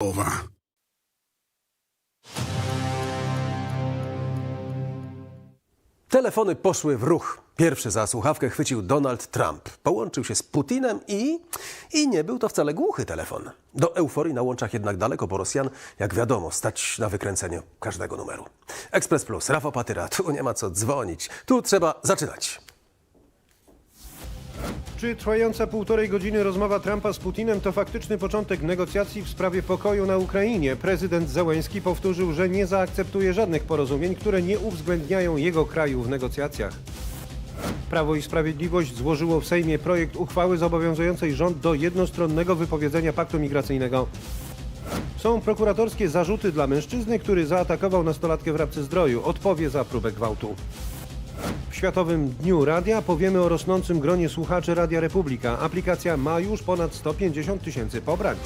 over. Telefony poszły w ruch. Pierwszy za słuchawkę chwycił Donald Trump. Połączył się z Putinem i... i nie był to wcale głuchy telefon. Do euforii na łączach jednak daleko, bo Rosjan, jak wiadomo, stać na wykręcenie każdego numeru. Ekspres Plus, Rafał Patyra, tu nie ma co dzwonić. Tu trzeba zaczynać. Czy trwająca półtorej godziny rozmowa Trumpa z Putinem to faktyczny początek negocjacji w sprawie pokoju na Ukrainie? Prezydent Zełenski powtórzył, że nie zaakceptuje żadnych porozumień, które nie uwzględniają jego kraju w negocjacjach. Prawo i Sprawiedliwość złożyło w Sejmie projekt uchwały zobowiązującej rząd do jednostronnego wypowiedzenia paktu migracyjnego. Są prokuratorskie zarzuty dla mężczyzny, który zaatakował nastolatkę w Rabce Zdroju. Odpowie za próbę gwałtu. W Światowym Dniu Radia powiemy o rosnącym gronie słuchaczy Radia Republika. Aplikacja ma już ponad 150 tysięcy pobrań.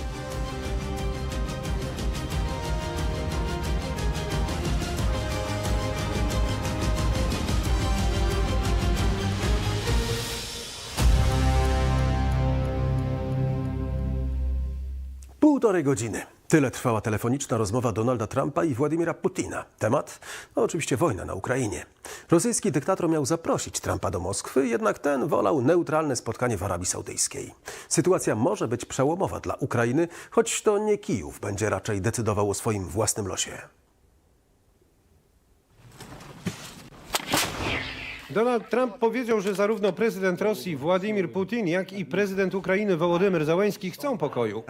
Półtorej godziny. Tyle trwała telefoniczna rozmowa Donalda Trumpa i Władimira Putina. Temat? No oczywiście wojna na Ukrainie. Rosyjski dyktator miał zaprosić Trumpa do Moskwy, jednak ten wolał neutralne spotkanie w Arabii Saudyjskiej. Sytuacja może być przełomowa dla Ukrainy, choć to nie Kijów będzie raczej decydował o swoim własnym losie. Donald Trump powiedział, że zarówno prezydent Rosji Władimir Putin, jak i prezydent Ukrainy Wołodymyr Załański chcą pokoju.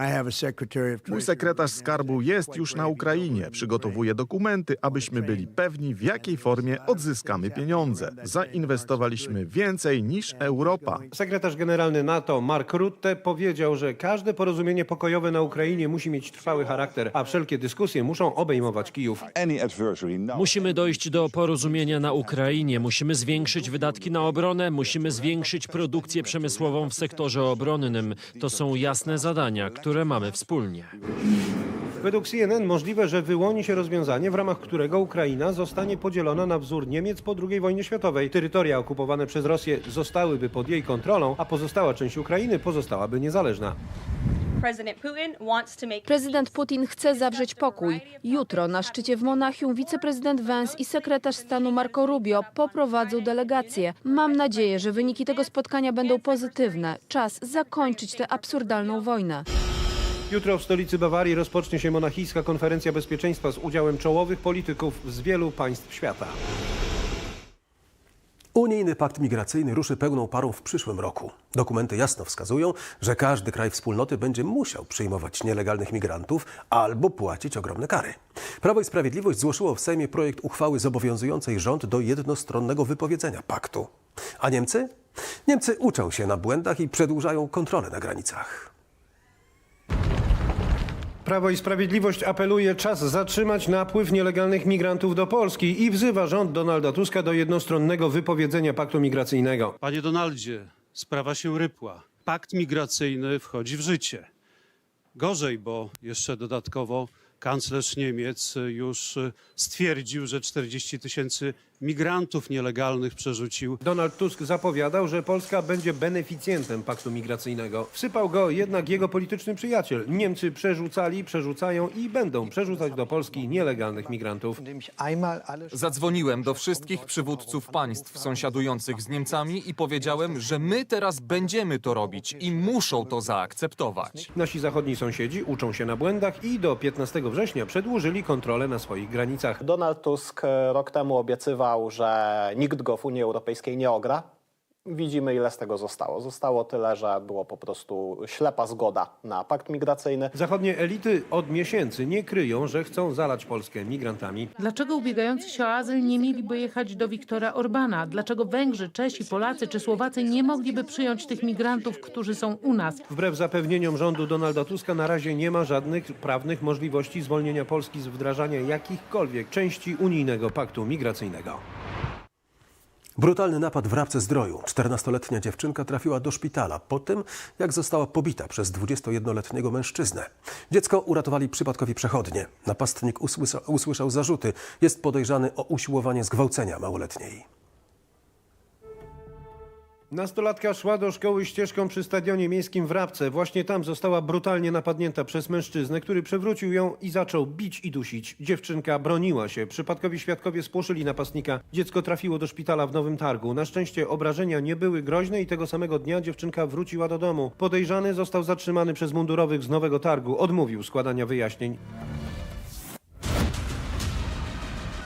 Mój sekretarz skarbu jest już na Ukrainie. Przygotowuje dokumenty, abyśmy byli pewni, w jakiej formie odzyskamy pieniądze. Zainwestowaliśmy więcej niż Europa. Sekretarz generalny NATO Mark Rutte powiedział, że każde porozumienie pokojowe na Ukrainie musi mieć trwały charakter, a wszelkie dyskusje muszą obejmować Kijów. Musimy dojść do porozumienia na Ukrainie, musimy zwiększyć wydatki na obronę, musimy zwiększyć produkcję przemysłową w sektorze obronnym. To są jasne zadania, które mamy wspólnie. Według CNN możliwe, że wyłoni się rozwiązanie, w ramach którego Ukraina zostanie podzielona na wzór Niemiec po II wojnie światowej. Terytoria okupowane przez Rosję zostałyby pod jej kontrolą, a pozostała część Ukrainy pozostałaby niezależna. President Putin wants to make Prezydent Putin chce zawrzeć pokój. Jutro na szczycie w Monachium wiceprezydent Vance i sekretarz stanu Marco Rubio poprowadzą delegację. Mam nadzieję, że wyniki tego spotkania będą pozytywne. Czas zakończyć tę absurdalną wojnę. Jutro w stolicy Bawarii rozpocznie się monachijska konferencja bezpieczeństwa z udziałem czołowych polityków z wielu państw świata. Unijny pakt migracyjny ruszy pełną parą w przyszłym roku. Dokumenty jasno wskazują, że każdy kraj wspólnoty będzie musiał przyjmować nielegalnych migrantów albo płacić ogromne kary. Prawo i Sprawiedliwość złożyło w Sejmie projekt uchwały zobowiązującej rząd do jednostronnego wypowiedzenia paktu. A Niemcy? Niemcy uczą się na błędach i przedłużają kontrolę na granicach. Prawo i Sprawiedliwość apeluje czas zatrzymać napływ nielegalnych migrantów do Polski i wzywa rząd Donalda Tuska do jednostronnego wypowiedzenia paktu migracyjnego. Panie Donaldzie, sprawa się rypła. Pakt migracyjny wchodzi w życie. Gorzej, bo jeszcze dodatkowo kanclerz Niemiec już stwierdził, że 40 tysięcy migrantów nielegalnych przerzucił Donald Tusk zapowiadał, że Polska będzie beneficjentem paktu migracyjnego. Wsypał go jednak jego polityczny przyjaciel. Niemcy przerzucali, przerzucają i będą przerzucać do Polski nielegalnych migrantów. Zadzwoniłem do wszystkich przywódców państw sąsiadujących z Niemcami i powiedziałem, że my teraz będziemy to robić i muszą to zaakceptować. Nasi zachodni sąsiedzi uczą się na błędach i do 15 września przedłużyli kontrolę na swoich granicach. Donald Tusk e, rok temu obiecywał, że nikt go w Unii Europejskiej nie ogra. Widzimy, ile z tego zostało. Zostało tyle, że było po prostu ślepa zgoda na pakt migracyjny. Zachodnie elity od miesięcy nie kryją, że chcą zalać Polskę migrantami. Dlaczego ubiegający się o azyl nie mieliby jechać do Wiktora Orbana? Dlaczego Węgrzy, Czesi, Polacy czy Słowacy nie mogliby przyjąć tych migrantów, którzy są u nas? Wbrew zapewnieniom rządu Donalda Tuska na razie nie ma żadnych prawnych możliwości zwolnienia Polski z wdrażania jakichkolwiek części unijnego paktu migracyjnego. Brutalny napad w Rabce Zdroju. 14-letnia dziewczynka trafiła do szpitala po tym, jak została pobita przez 21-letniego mężczyznę. Dziecko uratowali przypadkowi przechodnie. Napastnik usłyszał, usłyszał zarzuty. Jest podejrzany o usiłowanie zgwałcenia małoletniej. Nastolatka szła do szkoły ścieżką przy stadionie miejskim w Rabce. Właśnie tam została brutalnie napadnięta przez mężczyznę, który przewrócił ją i zaczął bić i dusić. Dziewczynka broniła się. Przypadkowi świadkowie spłoszyli napastnika. Dziecko trafiło do szpitala w Nowym Targu. Na szczęście obrażenia nie były groźne i tego samego dnia dziewczynka wróciła do domu. Podejrzany został zatrzymany przez mundurowych z Nowego Targu. Odmówił składania wyjaśnień.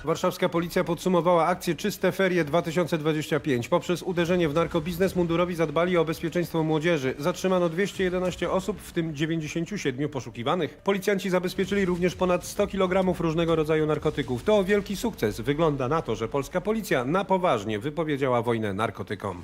Warszawska policja podsumowała akcję Czyste Ferie 2025. Poprzez uderzenie w narkobiznes mundurowi zadbali o bezpieczeństwo młodzieży. Zatrzymano 211 osób, w tym 97 poszukiwanych. Policjanci zabezpieczyli również ponad 100 kg różnego rodzaju narkotyków. To wielki sukces. Wygląda na to, że polska policja na poważnie wypowiedziała wojnę narkotykom.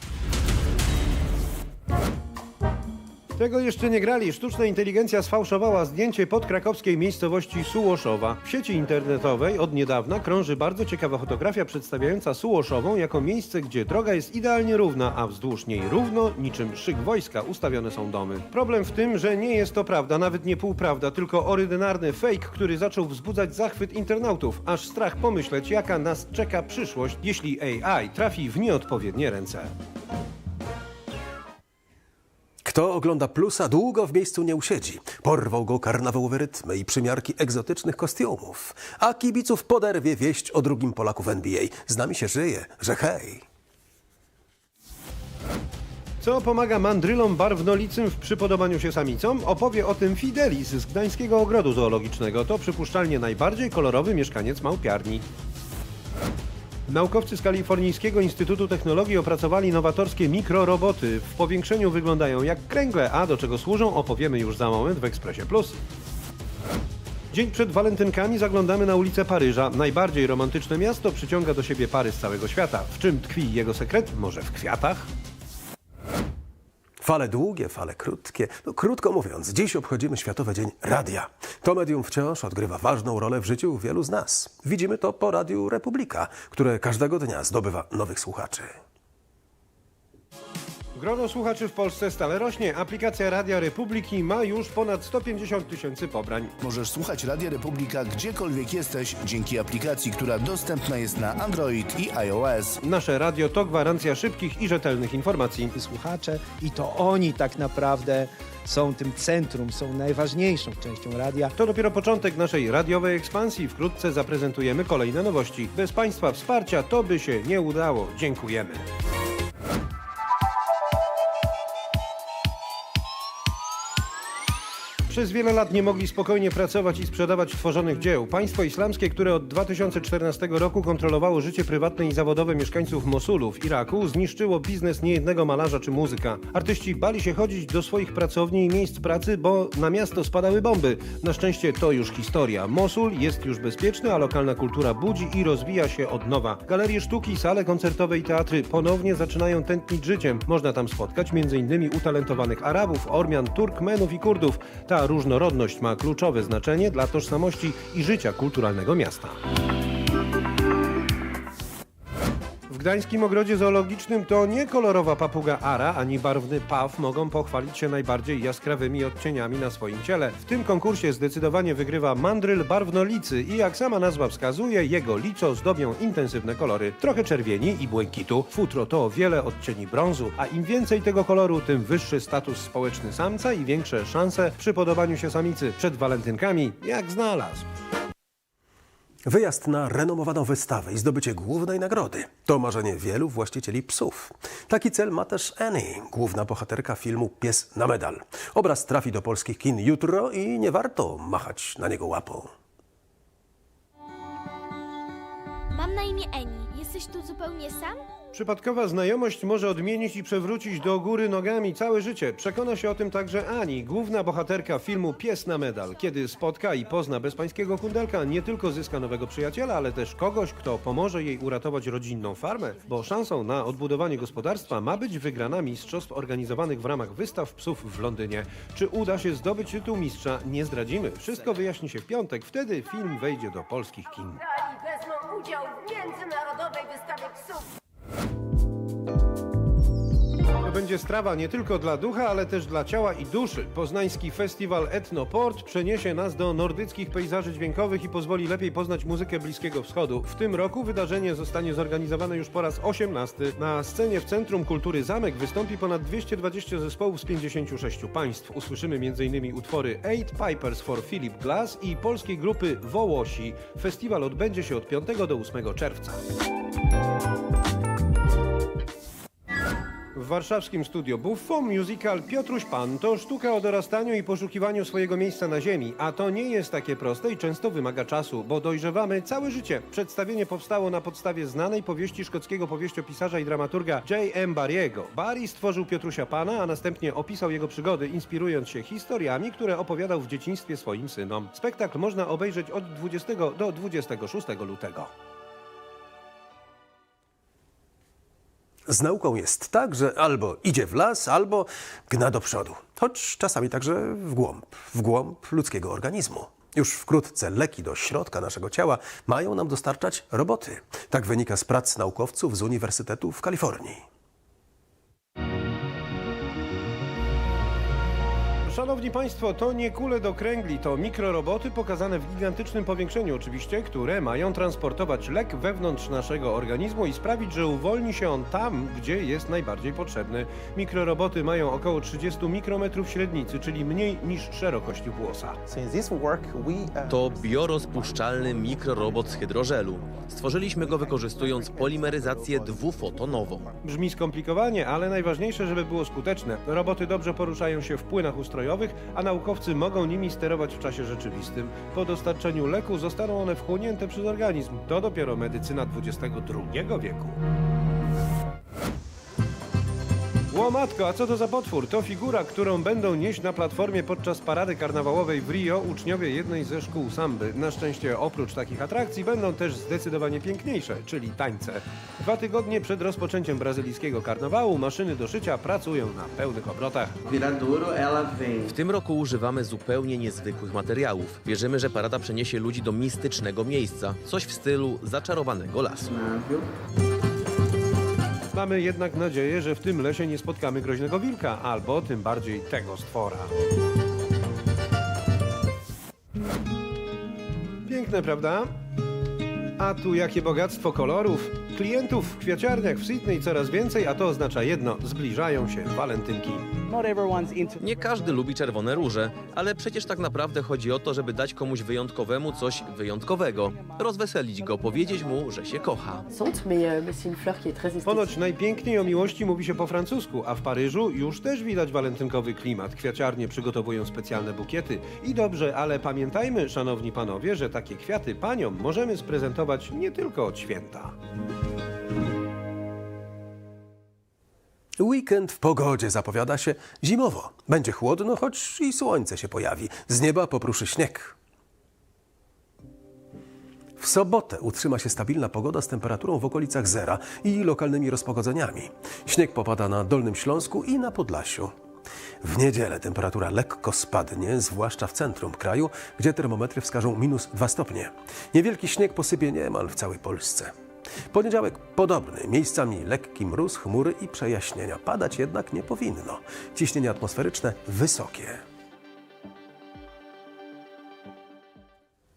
Tego jeszcze nie grali. Sztuczna inteligencja sfałszowała zdjęcie podkrakowskiej miejscowości Sułoszowa. W sieci internetowej od niedawna krąży bardzo ciekawa fotografia przedstawiająca Sułoszową jako miejsce, gdzie droga jest idealnie równa, a wzdłuż niej równo, niczym szyk wojska, ustawione są domy. Problem w tym, że nie jest to prawda, nawet nie półprawda, tylko ordynarny fake, który zaczął wzbudzać zachwyt internautów. Aż strach pomyśleć, jaka nas czeka przyszłość, jeśli AI trafi w nieodpowiednie ręce. Kto ogląda plusa, długo w miejscu nie usiedzi. Porwał go karnawałowe rytmy i przymiarki egzotycznych kostiumów. A kibiców poderwie wieść o drugim Polaku w NBA. Z nami się żyje, że hej. Co pomaga mandrylom barwnolicym w przypodobaniu się samicom? Opowie o tym Fidelis z Gdańskiego Ogrodu Zoologicznego. To przypuszczalnie najbardziej kolorowy mieszkaniec małpiarni. Naukowcy z Kalifornijskiego Instytutu Technologii opracowali nowatorskie mikroroboty. W powiększeniu wyglądają jak kręgle, a do czego służą opowiemy już za moment w Ekspresie Plus. Dzień przed walentynkami zaglądamy na ulicę Paryża. Najbardziej romantyczne miasto przyciąga do siebie pary z całego świata. W czym tkwi jego sekret? Może w kwiatach? Fale długie, fale krótkie. No, krótko mówiąc, dziś obchodzimy Światowy Dzień Radia. To medium wciąż odgrywa ważną rolę w życiu wielu z nas. Widzimy to po Radiu Republika, które każdego dnia zdobywa nowych słuchaczy. Grono słuchaczy w Polsce stale rośnie. Aplikacja Radia Republiki ma już ponad 150 tysięcy pobrań. Możesz słuchać Radia Republika gdziekolwiek jesteś dzięki aplikacji, która dostępna jest na Android i iOS. Nasze radio to gwarancja szybkich i rzetelnych informacji. słuchacze i to oni tak naprawdę są tym centrum, są najważniejszą częścią radia. To dopiero początek naszej radiowej ekspansji. Wkrótce zaprezentujemy kolejne nowości. Bez Państwa wsparcia to by się nie udało. Dziękujemy. Przez wiele lat nie mogli spokojnie pracować i sprzedawać tworzonych dzieł. Państwo islamskie, które od 2014 roku kontrolowało życie prywatne i zawodowe mieszkańców Mosulu w Iraku, zniszczyło biznes niejednego malarza czy muzyka. Artyści bali się chodzić do swoich pracowni i miejsc pracy, bo na miasto spadały bomby. Na szczęście to już historia. Mosul jest już bezpieczny, a lokalna kultura budzi i rozwija się od nowa. Galerie sztuki, sale koncertowe i teatry ponownie zaczynają tętnić życiem. Można tam spotkać m.in. utalentowanych Arabów, Ormian, Turkmenów i Kurdów. Ta różnorodność ma kluczowe znaczenie dla tożsamości i życia kulturalnego miasta. Gdańskim Ogrodzie Zoologicznym to nie kolorowa papuga Ara ani barwny paw mogą pochwalić się najbardziej jaskrawymi odcieniami na swoim ciele. W tym konkursie zdecydowanie wygrywa mandryl barwnolicy i jak sama nazwa wskazuje, jego lico zdobią intensywne kolory. Trochę czerwieni i błękitu. Futro to wiele odcieni brązu, a im więcej tego koloru, tym wyższy status społeczny samca i większe szanse w przypodobaniu się samicy. Przed walentynkami jak znalazł. Wyjazd na renomowaną wystawę i zdobycie głównej nagrody to marzenie wielu właścicieli psów. Taki cel ma też Annie, główna bohaterka filmu Pies na medal. Obraz trafi do polskich kin jutro i nie warto machać na niego łapą. Mam na imię Eni. Jesteś tu zupełnie sam? Przypadkowa znajomość może odmienić i przewrócić do góry nogami całe życie. Przekona się o tym także Ani, główna bohaterka filmu Pies na medal. Kiedy spotka i pozna bezpańskiego kundelka, nie tylko zyska nowego przyjaciela, ale też kogoś, kto pomoże jej uratować rodzinną farmę, bo szansą na odbudowanie gospodarstwa ma być wygrana mistrzostw organizowanych w ramach wystaw psów w Londynie. Czy uda się zdobyć tytuł mistrza, nie zdradzimy. Wszystko wyjaśni się w piątek, wtedy film wejdzie do polskich kin. wezmą udział w międzynarodowej wystawie psów. Będzie strawa nie tylko dla ducha, ale też dla ciała i duszy. Poznański festiwal Etnoport przeniesie nas do nordyckich pejzaży dźwiękowych i pozwoli lepiej poznać muzykę Bliskiego Wschodu. W tym roku wydarzenie zostanie zorganizowane już po raz 18. Na scenie w Centrum Kultury Zamek wystąpi ponad 220 zespołów z 56 państw. Usłyszymy m.in. utwory Eight Pipers for Philip Glass i polskiej grupy Wołosi. Festiwal odbędzie się od 5 do 8 czerwca. W warszawskim studio Buffo musical Piotruś Pan to sztuka o dorastaniu i poszukiwaniu swojego miejsca na ziemi, a to nie jest takie proste i często wymaga czasu, bo dojrzewamy całe życie. Przedstawienie powstało na podstawie znanej powieści szkockiego powieściopisarza i dramaturga J.M. Barriego. Barry stworzył Piotrusia Pana, a następnie opisał jego przygody, inspirując się historiami, które opowiadał w dzieciństwie swoim synom. Spektakl można obejrzeć od 20 do 26 lutego. Z nauką jest tak, że albo idzie w las, albo gna do przodu. Choć czasami także w głąb, w głąb ludzkiego organizmu. Już wkrótce leki do środka naszego ciała mają nam dostarczać roboty. Tak wynika z prac naukowców z Uniwersytetu w Kalifornii. Szanowni Państwo, to nie kule do kręgli, to mikroroboty pokazane w gigantycznym powiększeniu oczywiście, które mają transportować lek wewnątrz naszego organizmu i sprawić, że uwolni się on tam, gdzie jest najbardziej potrzebny. Mikroroboty mają około 30 mikrometrów średnicy, czyli mniej niż szerokość włosa. To biorozpuszczalny mikrorobot z hydrożelu. Stworzyliśmy go wykorzystując polimeryzację dwufotonową. Brzmi skomplikowanie, ale najważniejsze, żeby było skuteczne. Roboty dobrze poruszają się w płynach ustrojowych, a naukowcy mogą nimi sterować w czasie rzeczywistym. Po dostarczeniu leku zostaną one wchłonięte przez organizm. To dopiero medycyna XXI wieku. Łomatko, a co to za potwór? To figura, którą będą nieść na platformie podczas parady karnawałowej w Rio uczniowie jednej ze szkół samby. Na szczęście oprócz takich atrakcji będą też zdecydowanie piękniejsze, czyli tańce. Dwa tygodnie przed rozpoczęciem brazylijskiego karnawału maszyny do szycia pracują na pełnych obrotach. W tym roku używamy zupełnie niezwykłych materiałów. Wierzymy, że parada przeniesie ludzi do mistycznego miejsca, coś w stylu zaczarowanego lasu. Mamy jednak nadzieję, że w tym lesie nie spotkamy groźnego wilka, albo tym bardziej tego stwora. Piękne, prawda? A tu jakie bogactwo kolorów. Klientów w kwiaciarniach w Sydney coraz więcej, a to oznacza jedno, zbliżają się walentynki. Nie każdy lubi czerwone róże, ale przecież tak naprawdę chodzi o to, żeby dać komuś wyjątkowemu coś wyjątkowego. Rozweselić go, powiedzieć mu, że się kocha. Ponoć najpiękniej o miłości mówi się po francusku, a w Paryżu już też widać walentynkowy klimat. Kwiaciarnie przygotowują specjalne bukiety. I dobrze, ale pamiętajmy, szanowni panowie, że takie kwiaty paniom możemy sprezentować nie tylko od święta. Weekend w pogodzie zapowiada się zimowo. Będzie chłodno, choć i słońce się pojawi. Z nieba popruszy śnieg. W sobotę utrzyma się stabilna pogoda z temperaturą w okolicach zera i lokalnymi rozpogodzeniami. Śnieg popada na Dolnym Śląsku i na Podlasiu. W niedzielę temperatura lekko spadnie, zwłaszcza w centrum kraju, gdzie termometry wskażą minus 2 stopnie. Niewielki śnieg posypie niemal w całej Polsce. Poniedziałek podobny, miejscami lekki mróz, chmury i przejaśnienia. Padać jednak nie powinno. Ciśnienie atmosferyczne wysokie.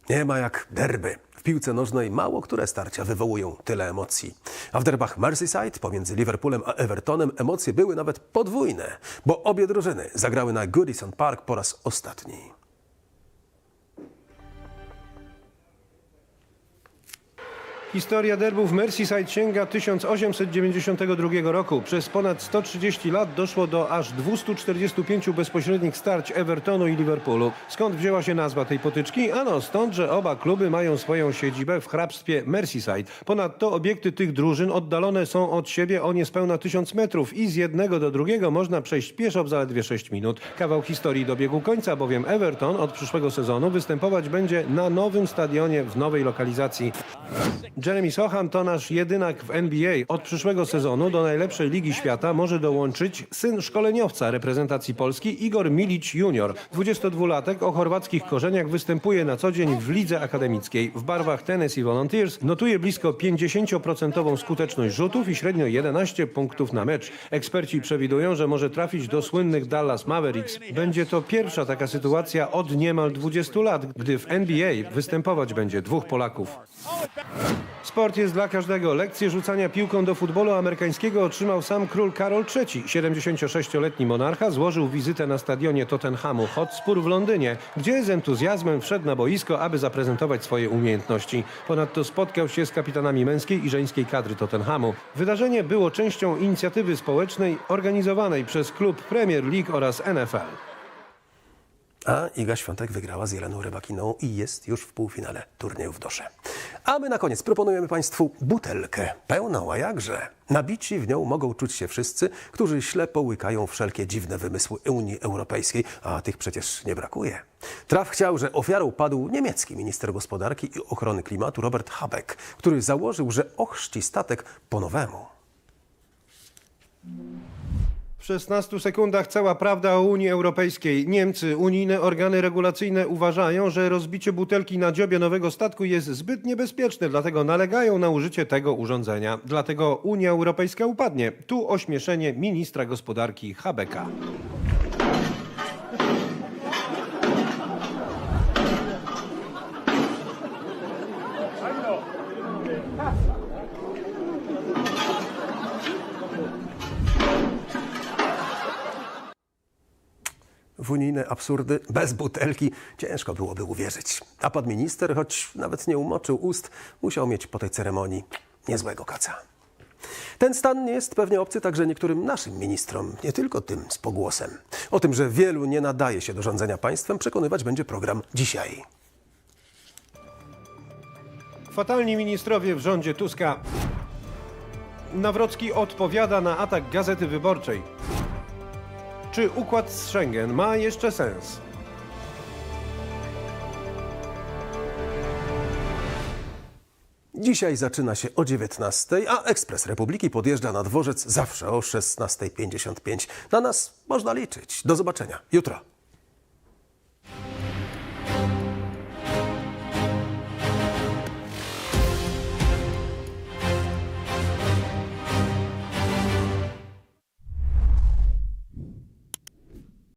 Nie ma jak derby. W piłce nożnej mało które starcia wywołują tyle emocji. A w derbach Merseyside pomiędzy Liverpoolem a Evertonem emocje były nawet podwójne, bo obie drużyny zagrały na Goodison Park po raz ostatni. Historia derbów Merseyside sięga 1892 roku. Przez ponad 130 lat doszło do aż 245 bezpośrednich starć Evertonu i Liverpoolu. Skąd wzięła się nazwa tej potyczki? Ano stąd, że oba kluby mają swoją siedzibę w hrabstwie Merseyside. Ponadto obiekty tych drużyn oddalone są od siebie o niespełna 1000 metrów i z jednego do drugiego można przejść pieszo w zaledwie 6 minut. Kawał historii dobiegł końca, bowiem Everton od przyszłego sezonu występować będzie na nowym stadionie w nowej lokalizacji. Jeremy Sochan to nasz jedynak w NBA. Od przyszłego sezonu do najlepszej ligi świata może dołączyć syn szkoleniowca reprezentacji Polski Igor Milic Junior. 22-latek o chorwackich korzeniach występuje na co dzień w lidze akademickiej. W barwach Tennessee Volunteers notuje blisko 50% skuteczność rzutów i średnio 11 punktów na mecz. Eksperci przewidują, że może trafić do słynnych Dallas Mavericks. Będzie to pierwsza taka sytuacja od niemal 20 lat, gdy w NBA występować będzie dwóch Polaków. Sport jest dla każdego. Lekcję rzucania piłką do futbolu amerykańskiego otrzymał sam król Karol III. 76-letni monarcha złożył wizytę na stadionie Tottenhamu Hotspur w Londynie, gdzie z entuzjazmem wszedł na boisko, aby zaprezentować swoje umiejętności. Ponadto spotkał się z kapitanami męskiej i żeńskiej kadry Tottenhamu. Wydarzenie było częścią inicjatywy społecznej organizowanej przez klub Premier League oraz NFL. A Iga Świątek wygrała z Jeleną Rybakiną i jest już w półfinale turnieju w Dosze. A my na koniec proponujemy Państwu butelkę pełną, a jakże. Nabici w nią mogą czuć się wszyscy, którzy ślepo łykają wszelkie dziwne wymysły Unii Europejskiej, a tych przecież nie brakuje. Traf chciał, że ofiarą padł niemiecki minister gospodarki i ochrony klimatu Robert Habeck, który założył, że ochrzci statek po nowemu. W 16 sekundach cała prawda o Unii Europejskiej. Niemcy, unijne organy regulacyjne uważają, że rozbicie butelki na dziobie nowego statku jest zbyt niebezpieczne, dlatego nalegają na użycie tego urządzenia. Dlatego Unia Europejska upadnie. Tu ośmieszenie ministra gospodarki Habeka. W unijne absurdy bez butelki ciężko byłoby uwierzyć. A pan minister, choć nawet nie umoczył ust, musiał mieć po tej ceremonii niezłego kaca. Ten stan nie jest pewnie obcy także niektórym naszym ministrom, nie tylko tym z pogłosem. O tym, że wielu nie nadaje się do rządzenia państwem, przekonywać będzie program dzisiaj. Fatalni ministrowie w rządzie Tuska. Nawrocki odpowiada na atak Gazety Wyborczej. Czy układ z Schengen ma jeszcze sens? Dzisiaj zaczyna się o 19, a Ekspres Republiki podjeżdża na dworzec zawsze o 16.55. Na nas można liczyć. Do zobaczenia jutro.